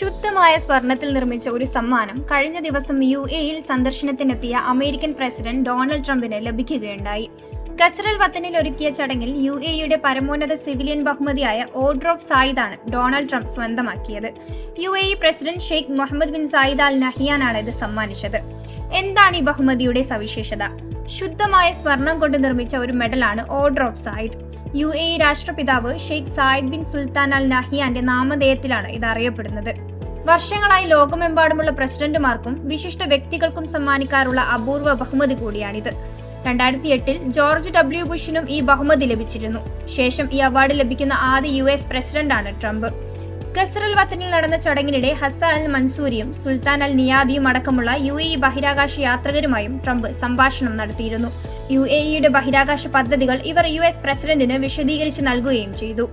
ശുദ്ധമായ സ്വർണത്തിൽ നിർമ്മിച്ച ഒരു സമ്മാനം കഴിഞ്ഞ ദിവസം യു എയിൽ സന്ദർശനത്തിനെത്തിയ അമേരിക്കൻ പ്രസിഡന്റ് ഡൊണാൾഡ് ട്രംപിന് ലഭിക്കുകയുണ്ടായി. കസറൽ വത്തനിൽ ഒരുക്കിയ ചടങ്ങിൽ യു എയുടെ പരമോന്നത സിവിലിയൻ ബഹുമതിയായ ഓർഡർ ഓഫ് സായിദാണ് ഡൊണാൾഡ് ട്രംപ് സ്വന്തമാക്കിയത്. U A president Sheikh Mohammed bin Zayed Al നഹിയാനാണ് ഇത് സമ്മാനിച്ചത്. എന്താണ് ഈ ബഹുമതിയുടെ സവിശേഷത? ശുദ്ധമായ സ്വർണം കൊണ്ട് നിർമ്മിച്ച ഒരു മെഡലാണ് order of Zayed. U A രാഷ്ട്രപിതാവ് Sheikh Zayed bin Sultan Al നഹിയാന്റെ നാമധേയത്തിലാണ് ഇത് അറിയപ്പെടുന്നത്. വർഷങ്ങളായി ലോകമെമ്പാടുമുള്ള പ്രസിഡന്റുമാർക്കും വിശിഷ്ട വ്യക്തികൾക്കും സമ്മാനിക്കാറുള്ള അപൂർവ ബഹുമതി കൂടിയാണിത്. രണ്ടായിരത്തി എട്ടിൽ ജോർജ് ഡബ്ല്യു ബുഷിനും ഈ ബഹുമതി ലഭിച്ചിരുന്നു. ശേഷം ഈ അവാർഡ് ലഭിക്കുന്ന ആദ്യ യു എസ് പ്രസിഡന്റാണ് ട്രംപ്. കസറൽ വത്തനിൽ നടന്ന ചടങ്ങിനിടെ ഹസ അൽ മൻസൂരിയും സുൽത്താൻ അൽ നിയാദിയും അടക്കമുള്ള യു എ ഇ ബഹിരാകാശ യാത്രികരുമായും ട്രംപ് സംഭാഷണം നടത്തിയിരുന്നു. യു എ ഇയുടെ ബഹിരാകാശ പദ്ധതികൾ ഇവർ യു എസ് പ്രസിഡന്റിന് വിശദീകരിച്ച് നൽകുകയും ചെയ്തു.